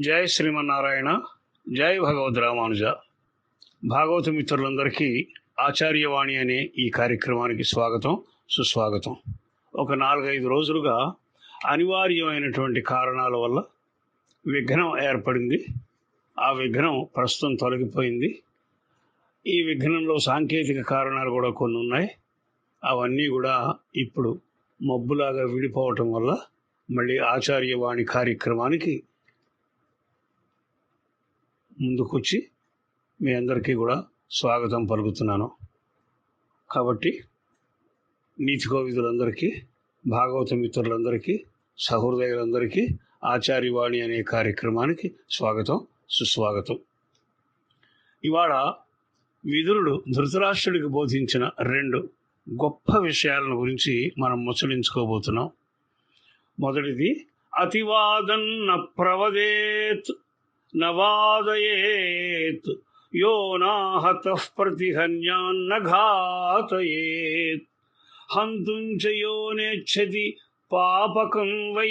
జై శ్రీమన్నారాయణ జై భగవద్ రామానుజ. భాగవత మిత్రులందరికీ ఆచార్యవాణి అనే ఈ కార్యక్రమానికి స్వాగతం సుస్వాగతం. ఒక నాలుగైదు రోజులుగా అనివార్యమైనటువంటి కారణాల వల్ల విఘ్నం ఏర్పడింది. ఆ విఘ్నం ప్రస్తుతం తొలగిపోయింది. ఈ విఘ్నంలో సాంకేతిక కారణాలు కూడా కొన్ని ఉన్నాయి. అవన్నీ కూడా ఇప్పుడు మబ్బులాగా విడిపోవటం వల్ల మళ్ళీ ఆచార్యవాణి కార్యక్రమానికి ముందుకొచ్చి మీ అందరికీ కూడా స్వాగతం పలుకుతున్నాను. కాబట్టి నీతి కోవిదులందరికీ భాగవత మిత్రులందరికీ సహృదయులందరికీ ఆచార్యవాణి అనే కార్యక్రమానికి స్వాగతం సుస్వాగతం. ఇవాళ విదురుడు ధృతరాష్ట్రుడికి బోధించిన రెండు గొప్ప విషయాలను గురించి మనం ముచ్చలించుకోబోతున్నాం మొదటిది అతివాదన్న ప్రవదేత్ నవాదయేత్. యో నాహత ప్రతిహన్యాన్న ఘాతయేత్ హంతుం చ యో నేచ్చతి పాపకం వై.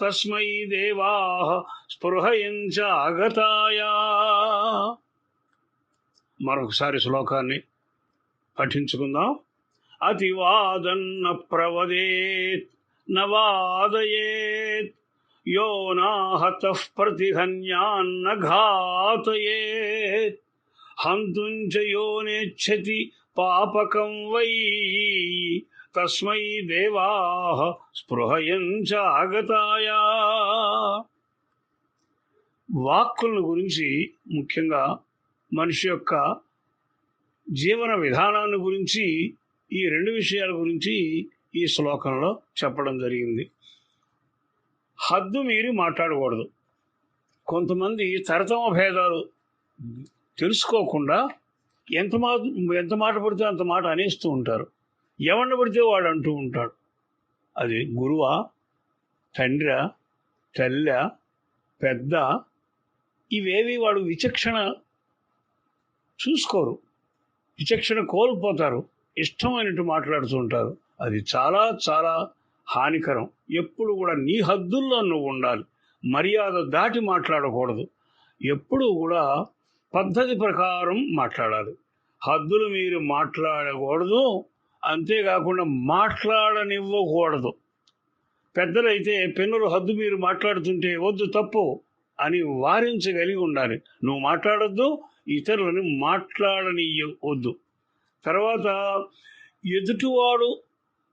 తస్మై దేవా స్పృహయం చ ఆగతాయా. మరొకసారి శ్లోకాన్ని పఠించుకుందాం. అతివాదన్న ప్రవదేత్ నవాదయేత్. యో నాహత ప్రతిహన్యాన్న ఘాతయేత్ హంతుం చ పాపకం వై తస్మై దేవా స్పృహయంచ ఆగతాయా వాక్కులను గురించి ముఖ్యంగా మనిషి యొక్క జీవన విధానాన్ని గురించి ఈ రెండు విషయాల గురించి ఈ శ్లోకంలో చెప్పడం జరిగింది. హద్దు మీరి మాట్లాడకూడదు. కొంతమంది తరతమ భేదాలు తెలుసుకోకుండా ఎంత మా ఎంత మాట పడితే అంత మాట అనేస్తూ ఉంటారు. ఎవరిని పడితే వాడు అంటూ ఉంటాడు. అది గురువా తండ్రి తెల్ల పెద్ద ఇవేవి వాడు విచక్షణ చూసుకోరు. విచక్షణ కోల్పోతారు. ఇష్టమైనట్టు మాట్లాడుతూ ఉంటారు. అది చాలా చాలా హానికరం. ఎప్పుడు కూడా నీ హద్దుల్లో నువ్వు ఉండాలి. మర్యాద దాటి మాట్లాడకూడదు. ఎప్పుడు కూడా పద్ధతి ప్రకారం మాట్లాడాలి. హద్దులు మీరు మాట్లాడకూడదు. అంతేకాకుండా మాట్లాడనివ్వకూడదు. పెద్దలైతే పెన్నులు హద్దు మీరు మాట్లాడుతుంటే వద్దు తప్పు అని వారించగలిగి ఉండాలి. నువ్వు మాట్లాడొద్దు ఇతరులను మాట్లాడనియవద్దు తర్వాత ఎదుటివాడు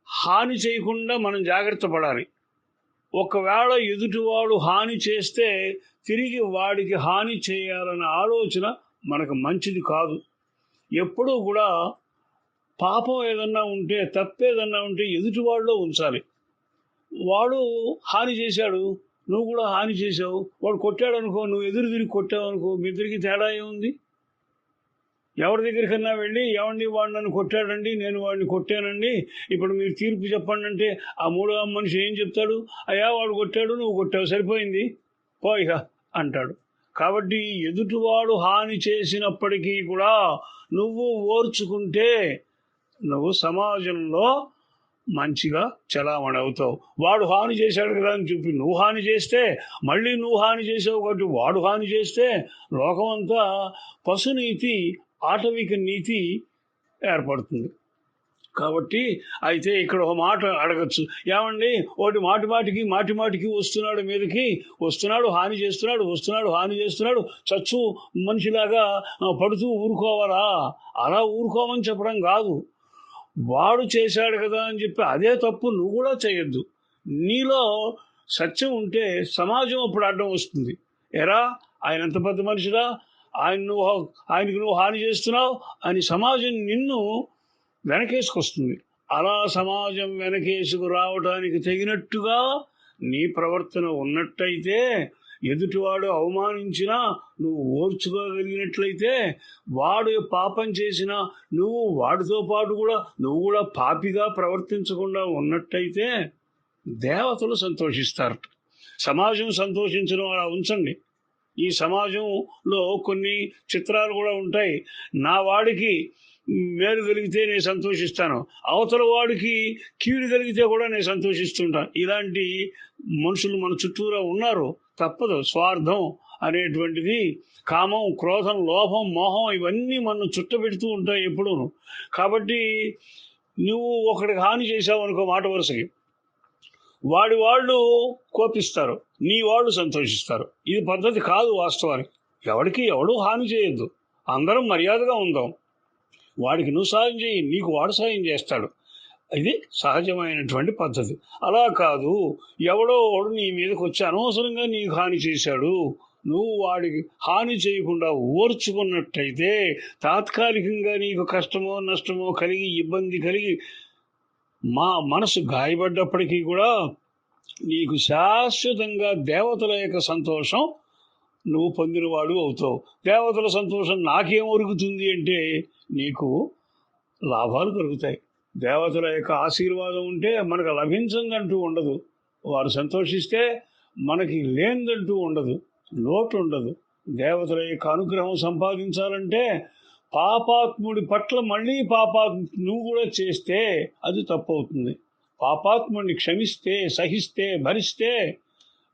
హాని చేయకుండా మనం జాగ్రత్త పడాలి. ఒకవేళ ఎదుటివాడు హాని చేస్తే తిరిగి వాడికి హాని చేయాలన్న ఆలోచన మనకు మంచిది కాదు. ఎప్పుడూ కూడా పాపం ఏదన్నా ఉంటే తప్పేదన్నా ఉంటే ఎదుటివాడిలో ఉంచాలి. వాడు హాని చేశాడు నువ్వు కూడా హాని చేసావు వాడు కొట్టాడు అనుకో నువ్వు ఎదురు తిరిగి కొట్టావు అనుకో మీ ఇద్దరికి తేడా ఏముంది? ఎవరి దగ్గరికన్నా వెళ్ళి ఎవరిని వాడు నన్ను కొట్టాడండి నేను వాడిని కొట్టానండి. ఇప్పుడు మీరు తీర్పు చెప్పండి అంటే ఆ మూడో మనిషి ఏం చెప్తాడు? అయ్యా వాడు కొట్టాడు నువ్వు కొట్టావు సరిపోయింది. పోయిగా అంటాడు. కాబట్టి ఎదుటివాడు హాని చేసినప్పటికీ కూడా నువ్వు ఓర్చుకుంటే నువ్వు సమాజంలో మంచిగా చలామణి అవుతావు. వాడు హాని చేశాడు కదా అని చెప్పి నువ్వు హాని చేస్తే మళ్ళీ నువ్వు హాని చేసావు కాబట్టి వాడు హాని చేస్తే లోకమంతా పశునీతి ఆటవిక నీతి ఏర్పడుతుంది. కాబట్టి అయితే ఇక్కడ ఒక మాట అడగచ్చు. ఏమండి? ఒకటి మాటి మాటికి మాటి మాటికి వస్తున్నాడు మీదకి వస్తున్నాడు హాని చేస్తున్నాడు వస్తున్నాడు హాని చేస్తున్నాడు చచ్చు మనిషిలాగా పడుతూ ఊరుకోవాలా? అలా ఊరుకోమని చెప్పడం కాదు. వాడు చేశాడు కదా అని చెప్పి అదే తప్పు నువ్వు కూడా చేయొద్దు. నీలో సత్యం ఉంటే సమాజం అప్పుడు అడ్డం వస్తుంది. ఎరా? ఆయన ఎంత పెద్ద మనిషిరా? ఆయన నువ్వు ఆయనకు నువ్వు హాని చేస్తున్నావు అని సమాజం నిన్ను వెనకేసుకొస్తుంది. అలా సమాజం వెనకేసుకు రావడానికి తగినట్టుగా నీ ప్రవర్తన ఉన్నట్టయితే ఎదుటివాడు అవమానించినా నువ్వు ఓర్చుకోగలిగినట్లయితే వాడు పాపం చేసినా నువ్వు వాడితో పాటు కూడా నువ్వు కూడా పాపిగా ప్రవర్తించకుండా ఉన్నట్టయితే దేవతలు సంతోషిస్తారు. సమాజం సంతోషించడం అలా ఉంచండి. ఈ సమాజంలో కొన్ని చిత్రాలు కూడా ఉంటాయి. నా వాడికి మేలు కలిగితే నేను సంతోషిస్తాను. అవతల వాడికి కీడు కలిగితే కూడా నేను సంతోషిస్తుంటాను ఇలాంటి మనుషులు మన చుట్టూరా ఉన్నారు. తప్పదు. స్వార్థం అనేటువంటిది కామం క్రోధం లోభం మోహం ఇవన్నీ మనం చుట్టబెడుతూ ఉంటాయి ఎప్పుడూను. కాబట్టి నువ్వు ఒకడికి హాని చేసావు అనుకో మాట వరుసకి. వాడి వాళ్ళు కోపిస్తారు. నీ వాళ్ళు సంతోషిస్తారు. ఇది పద్ధతి కాదు వాస్తవానికి. ఎవడికి ఎవడు హాని చేయొద్దు. అందరం మర్యాదగా ఉందాం. వాడికి నువ్వు సాయం చేయి నీకు వాడు సాయం చేస్తాడు. ఇది సహజమైనటువంటి పద్ధతి. అలా కాదు. ఎవడో వాడు నీ మీదకి వచ్చి అనవసరంగా నీకు హాని చేశాడు. నువ్వు వాడికి హాని చేయకుండా ఓర్చుకున్నట్టయితే తాత్కాలికంగా నీకు కష్టమో నష్టమో కలిగి ఇబ్బంది కలిగి మా మనసు గాయపడ్డప్పటికీ కూడా నీకు శాశ్వతంగా దేవతల యొక్క సంతోషం నువ్వు పొందినవాడు అవుతావు. దేవతల సంతోషం నాకేం ఒరుగుతుంది అంటే నీకు లాభాలు కలుగుతాయి. దేవతల యొక్క ఆశీర్వాదం ఉంటే మనకు లభించదంటూ ఉండదు. వారు సంతోషిస్తే మనకి లేనిదంటూ ఉండదు. లోటు ఉండదు దేవతల యొక్క అనుగ్రహం సంపాదించాలంటే పాపాత్ముడి పట్ల మళ్ళీ పాపాత్ నువ్వు కూడా చేస్తే అది తప్పవుతుంది. పాపాత్ముడిని క్షమిస్తే సహిస్తే భరిస్తే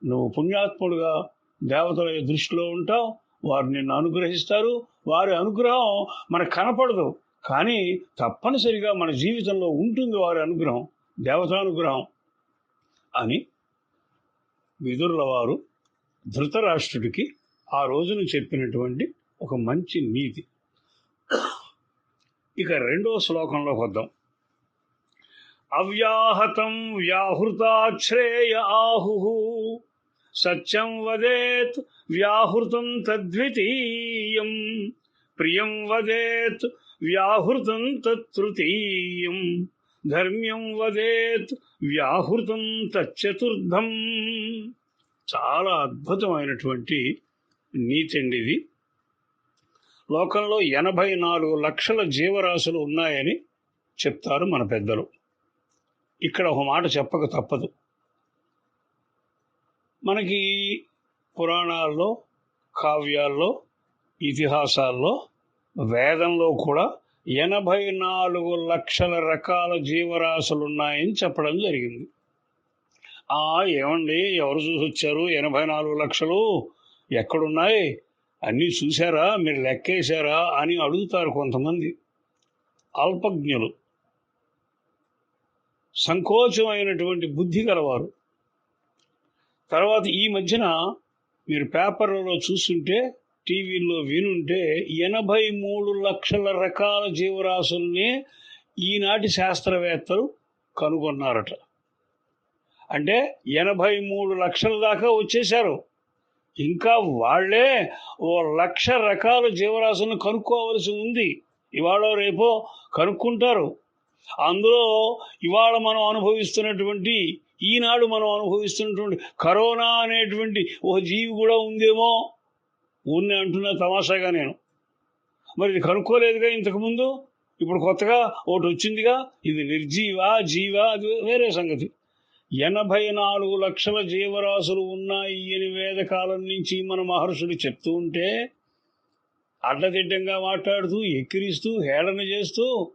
నువ్వు పుణ్యాత్ముడుగా దేవతల దృష్టిలో ఉంటావు. వారు నిన్ను అనుగ్రహిస్తారు. వారి అనుగ్రహం మనకు కనపడదు. కానీ తప్పనిసరిగా మన జీవితంలో ఉంటుంది వారి అనుగ్రహం దేవతానుగ్రహం అని విదురుల వారు ధృతరాష్ట్రుడికి ఆ రోజున చెప్పినటువంటి ఒక మంచి నీతి. ఇక రెండవ శ్లోకంలోకి వద్దాం. అవ్యాహతం వ్యాహృతాశ్రేయ ఆహు. సత్యం వదేత్ వ్యాహృతం తద్వితీయం. ప్రియం వదేత్ వ్యాహృతం తృతీయం ధర్మ్యం వదేత్ వ్యాహృతం తచ్చతుర్థం చాలా అద్భుతమైనటువంటి నీతండి ఇది. లోకంలో ఎనభై నాలుగు లక్షల జీవరాశులు ఉన్నాయని చెప్తారు మన పెద్దలు. ఇక్కడ ఒక మాట చెప్పక తప్పదు. మనకి పురాణాల్లో కావ్యాల్లో ఇతిహాసాల్లో వేదంలో కూడా ఎనభై నాలుగు లక్షల రకాల జీవరాశులు ఉన్నాయని చెప్పడం జరిగింది. ఆ ఏమండి ఎవరు చూసి వచ్చారు? ఎనభై నాలుగు లక్షలు ఎక్కడున్నాయి? అన్నీ చూశారా? మీరు లెక్కేశారా? అని అడుగుతారు కొంతమంది. అల్పజ్ఞులు. సంకోచమైనటువంటి బుద్ధి గలవారు. తర్వాత ఈ మధ్యన మీరు పేపర్లలో చూస్తుంటే టీవీల్లో వినుంటే ఎనభై మూడు లక్షల రకాల జీవరాశుల్ని ఈనాటి శాస్త్రవేత్తలు కనుగొన్నారట. అంటే ఎనభై మూడు లక్షల దాకా వచ్చేశారు. ఇంకా వాళ్ళే ఓ లక్ష రకాల జీవరాశులను కనుక్కోవలసి ఉంది. ఇవాళ రేపో కనుక్కుంటారు. అందులో ఇవాళ మనం అనుభవిస్తున్నటువంటి ఈనాడు మనం అనుభవిస్తున్నటువంటి కరోనా అనేటువంటి ఒక జీవి కూడా ఉందేమో? ఉంది అంటున్నా తమాషాగా నేను. మరి ఇది కనుక్కోలేదుగా ఇంతకుముందు? ఇప్పుడు కొత్తగా ఒకటి వచ్చిందిగా ఇది నిర్జీవా జీవా అది వేరే సంగతి. ఎనభై నాలుగు లక్షల జీవరాశులు ఉన్నాయి అని వేదకాలం నుంచి మన మహర్షులు చెప్తూ ఉంటే అడ్డదిడ్డంగా మాట్లాడుతూ ఎక్కిరిస్తూ హేళన చేస్తూ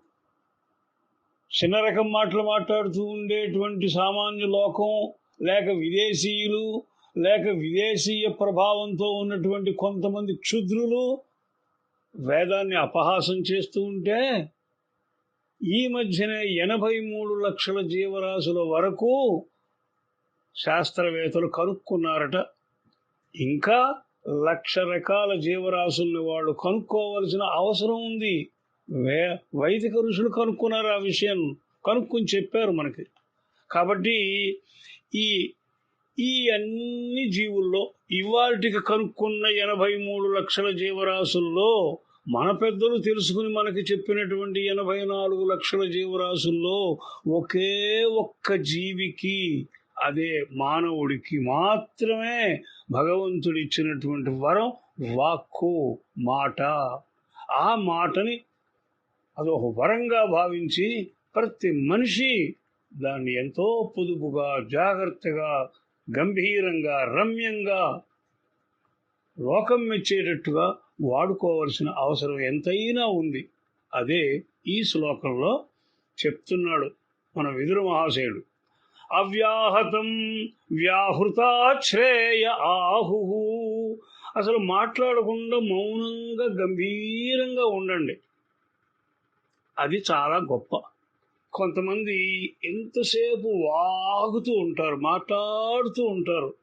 చిన్న రకం మాటలు మాట్లాడుతూ ఉండేటువంటి సామాన్య లోకం లేక విదేశీయులు లేక విదేశీయ ప్రభావంతో ఉన్నటువంటి కొంతమంది క్షుద్రులు వేదాన్ని అపహాసం చేస్తూ ఉంటే ఈ మధ్యనే ఎనభై మూడు లక్షల జీవరాశుల వరకు శాస్త్రవేత్తలు కనుక్కున్నారట. ఇంకా లక్ష రకాల జీవరాశుల్ని వాళ్ళు కనుక్కోవలసిన అవసరం ఉంది. వే వైదిక ఋషులు కనుక్కున్నారు ఆ విషయం. కనుక్కొని చెప్పారు మనకి. కాబట్టి ఈ ఈ అన్ని జీవుల్లో ఇవాటికి కనుక్కున్న ఎనభై మూడు లక్షల జీవరాశుల్లో మన పెద్దలు తెలుసుకుని మనకి చెప్పినటువంటి ఎనభై నాలుగు లక్షల జీవరాశుల్లో ఒకే ఒక్క జీవికి అదే మానవుడికి మాత్రమే భగవంతుడు ఇచ్చినటువంటి వరం వాక్కు మాట. ఆ మాటని అదొక వరంగా భావించి ప్రతి మనిషి దాన్ని ఎంతో పొదుపుగా జాగ్రత్తగా గంభీరంగా రమ్యంగా లోకం మెచ్చేటట్టుగా వాడుకోవలసిన అవసరం ఎంతైనా ఉంది. అదే ఈ శ్లోకంలో చెప్తున్నాడు మన విదురు మహాశయుడు. అవ్యాహతం వ్యాహృతాశ్రేయ ఆహు అసలు మాట్లాడకుండా మౌనంగా గంభీరంగా ఉండండి. అది చాలా గొప్ప. కొంతమంది ఎంతసేపు వాగుతూ ఉంటారు మాట్లాడుతూ ఉంటారు.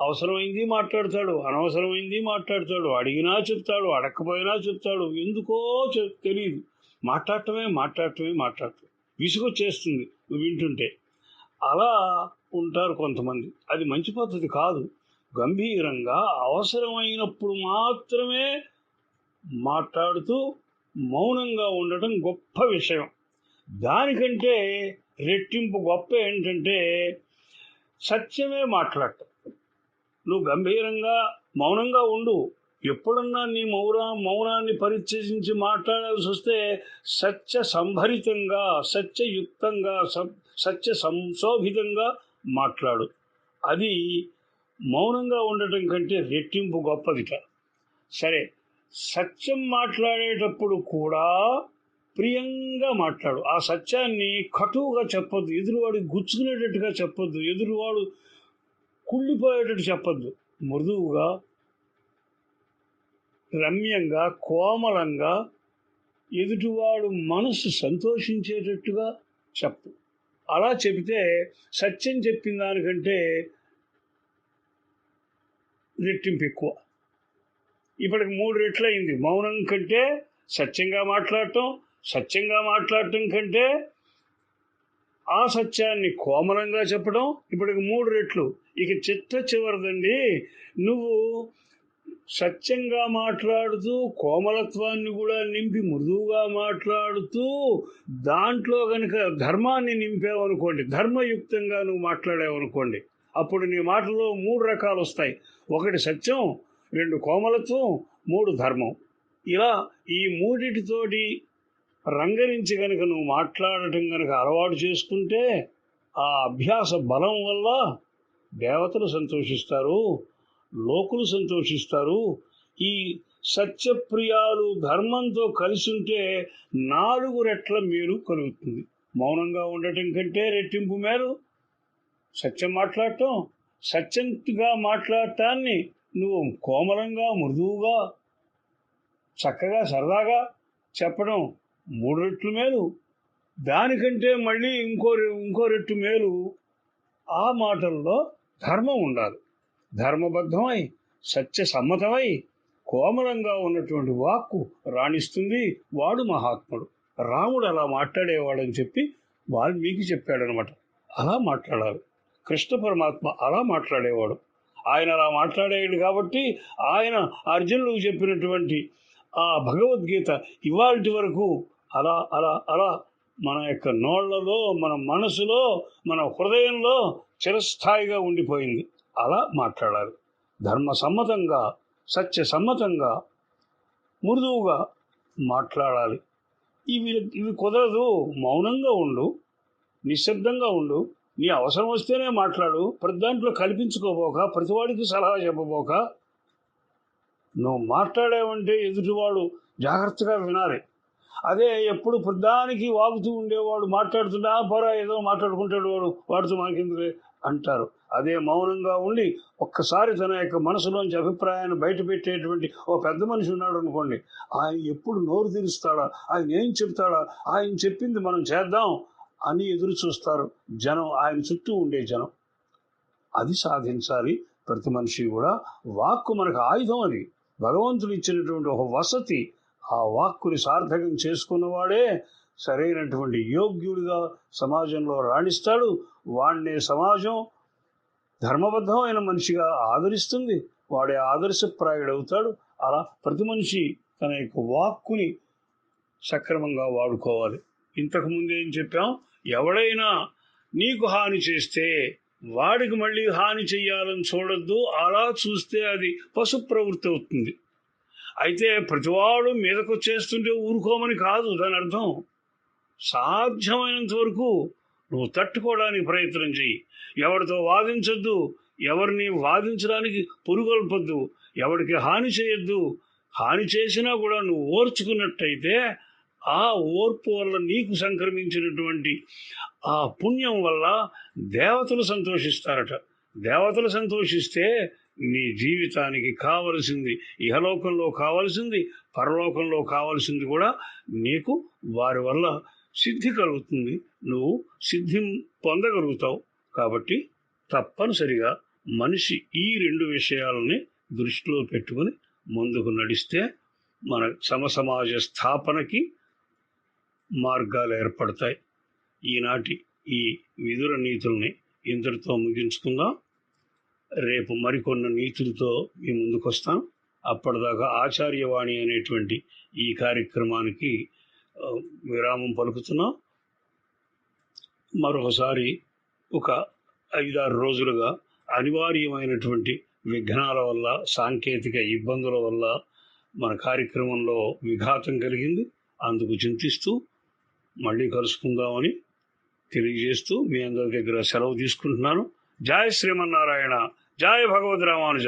అవసరమైంది మాట్లాడతాడు అనవసరమైంది మాట్లాడతాడు అడిగినా చెప్తాడు అడగకపోయినా చెప్తాడు ఎందుకో చె- తెలియదు మాట్లాడటమే మాట్లాడటమే మాట్లాడటం. విసుగొచ్చేస్తుంది వింటుంటే. అలా ఉంటారు కొంతమంది. అది మంచి పద్ధతి కాదు. గంభీరంగా అవసరమైనప్పుడు మాత్రమే మాట్లాడుతూ మౌనంగా ఉండటం గొప్ప విషయం. దానికంటే రెట్టింపు గొప్ప ఏంటంటే సత్యమే మాట్లాడటం. నువ్వు గంభీరంగా మౌనంగా ఉండు. ఎప్పుడన్నా నీ మౌన మౌనాన్ని పరిత్యజించి మాట్లాడాల్సి వస్తే సత్య సంభరితంగా సత్యయుక్తంగా సం- సత్య సంశోభితంగా మాట్లాడు. అది మౌనంగా ఉండటం కంటే రెట్టింపు గొప్పదిట సరే సత్యం మాట్లాడేటప్పుడు కూడా ప్రియంగా మాట్లాడు. ఆ సత్యాన్ని కటువుగా చెప్పొద్దు ఎదురువాడు గుచ్చుకునేటట్టుగా చెప్పొద్దు ఎదురువాడు కుళ్ళిపోయేటట్టు చెప్పొద్దు. మృదువుగా రమ్యంగా కోమలంగా ఎదుటివాడు మనసు సంతోషించేటట్టుగా చెప్పు. అలా చెబితే సత్యం చెప్పిన దానికంటే రెట్టింపు ఎక్కువ. ఇప్పటికి మూడు రెట్లు అయింది మౌనం కంటే సత్యంగా మాట్లాడటం సత్యంగా మాట్లాడటం కంటే ఆ సత్యాన్ని కోమలంగా చెప్పడం ఇప్పటికి మూడు రెట్లు. ఇక చిట్ట చివరిదండి. నువ్వు సత్యంగా మాట్లాడుతూ కోమలత్వాన్ని కూడా నింపి మృదువుగా మాట్లాడుతూ దాంట్లో కనుక ధర్మాన్ని నింపావనుకోండి ధర్మయుక్తంగా నువ్వు మాట్లాడావనుకోండి అప్పుడు నీ మాటలో మూడు రకాలు వస్తాయి ఒకటి సత్యం రెండు కోమలత్వం మూడు ధర్మం. ఇలా ఈ మూడిటితోటి రంగరించి గనుక నువ్వు మాట్లాడటం కనుక అలవాటు చేసుకుంటే ఆ అభ్యాస బలం వల్ల దేవతలు సంతోషిస్తారు లోకులు సంతోషిస్తారు. ఈ సత్యప్రియాలు ధర్మంతో కలిసి ఉంటే నాలుగు రెట్ల మేలు కలుగుతుంది. మౌనంగా ఉండటం కంటే రెట్టింపు మేలు. సత్యం మాట్లాడటం సత్యంగా మాట్లాడటాన్ని నువ్వు కోమలంగా మృదువుగా చక్కగా సరదాగా చెప్పడం మూడు రెట్లు మేలు. దానికంటే మళ్ళీ ఇంకో రె- ఇంకో రెట్టు మేలు. ఆ మాటల్లో ధర్మం ఉండాలి. ధర్మబద్ధమై సత్య సమ్మతమై కోమలంగా ఉన్నటువంటి వాక్కు రాణిస్తుంది వాడు మహాత్ముడు. రాముడు అలా మాట్లాడేవాడని చెప్పి వాల్మీకి చెప్పాడనమాట. అలా మాట్లాడాలి. కృష్ణ పరమాత్మ అలా మాట్లాడేవాడు. ఆయన అలా మాట్లాడేవాడు కాబట్టి ఆయన అర్జునుడికి చెప్పినటువంటి ఆ భగవద్గీత ఇవాళ వరకు అలా అలా అలా మన యొక్క నోళ్ళలో మన మనసులో మన హృదయంలో చిరస్థాయిగా ఉండిపోయింది. అలా మాట్లాడాలి ధర్మ సమ్మతంగా సత్య సమ్మతంగా మృదువుగా మాట్లాడాలి. ఇవి ఇవి కుదరదు. మౌనంగా ఉండు. నిశ్శబ్దంగా ఉండు. నీ అవసరం వస్తేనే మాట్లాడు. ప్రతి దాంట్లో కల్పించుకోబోక ప్రతివాడికి సలహా చెప్పబోక. నువ్వు మాట్లాడావంటే ఎదుటివాడు జాగ్రత్తగా వినాలి. అదే ఎప్పుడు ప్రధానికి వాగుతూ ఉండేవాడు మాట్లాడుతుంటే పోరా ఏదో మాట్లాడుకుంటాడు వాడు వాడితో మనకెందుకు అంటారు. అదే మౌనంగా ఉండి ఒక్కసారి తన యొక్క మనసులోంచి అభిప్రాయాన్ని బయట పెట్టేటువంటి ఓ పెద్ద మనిషి ఉన్నాడు అనుకోండి ఆయన ఎప్పుడు నోరు తీరుస్తాడా? ఆయన ఏం చెప్తాడా? ఆయన చెప్పింది మనం చేద్దాం. అని ఎదురు చూస్తారు. జనం ఆయన చుట్టూ ఉండే జనం. అది సాధించాలి. ప్రతి మనిషి కూడా వాక్కు మనకు ఆయుధం అది. భగవంతుడు ఇచ్చినటువంటి ఒక వసతి ఆ వాక్కుని సార్థకం చేసుకున్నవాడే సరైనటువంటి యోగ్యుడిగా సమాజంలో రాణిస్తాడు. వాణ్ణే సమాజం ధర్మబద్ధమైన మనిషిగా ఆదరిస్తుంది. వాడే ఆదర్శప్రాయుడవుతాడు. అలా ప్రతి మనిషి తన యొక్క వాక్కుని సక్రమంగా వాడుకోవాలి. ఇంతకు ముందు ఏం చెప్పాం? ఎవడైనా నీకు హాని చేస్తే వాడికి మళ్ళీ హాని చెయ్యాలని చూడొద్దు. అలా చూస్తే అది పశు ప్రవృత్తి అవుతుంది. అయితే ప్రతివాడు మీదకు వచ్చేస్తుంటే ఊరుకోమని కాదు. దాని అర్థం సాధ్యమైనంత వరకు నువ్వు తట్టుకోవడానికి ప్రయత్నం చెయ్యి. ఎవరితో వాదించొద్దు. ఎవరిని వాదించడానికి పురుగొల్పొద్దు. ఎవరికి హాని చేయొద్దు హాని చేసినా కూడా నువ్వు ఓర్చుకున్నట్టయితే ఆ ఓర్పు వల్ల నీకు సంక్రమించినటువంటి ఆ పుణ్యం వల్ల దేవతలు సంతోషిస్తారట. దేవతలు సంతోషిస్తే నీ జీవితానికి కావలసింది ఇహలోకంలో కావలసింది పరలోకంలో కావలసింది కూడా నీకు వారి వల్ల సిద్ధి కలుగుతుంది. నువ్వు సిద్ధి పొందగలుగుతావు. కాబట్టి తప్పనిసరిగా మనిషి ఈ రెండు విషయాలని దృష్టిలో పెట్టుకుని ముందుకు నడిస్తే మన సమసమాజ స్థాపనకి మార్గాలు ఏర్పడతాయి. ఈనాటి ఈ విదుర నీతుల్ని ఇంతటితో ముగించుకుందాం. రేపు మరికొన్ని నీతులతో మీ ముందుకొస్తాం. అప్పటిదాకా ఆచార్యవాణి అనేటువంటి ఈ కార్యక్రమానికి విరామం పలుకుతున్నాం. మరొకసారి ఒక ఐదారు రోజులుగా అనివార్యమైనటువంటి విఘ్నాల వల్ల సాంకేతిక ఇబ్బందుల వల్ల మన కార్యక్రమంలో విఘాతం కలిగింది. అందుకు చింతిస్తూ మళ్ళీ కలుసుకుందామని తెలియజేస్తూ మీ అందరి దగ్గర సెలవు తీసుకుంటున్నాను. జయ శ్రీమన్నారాయణ. జయ భగవద్ రామానుజ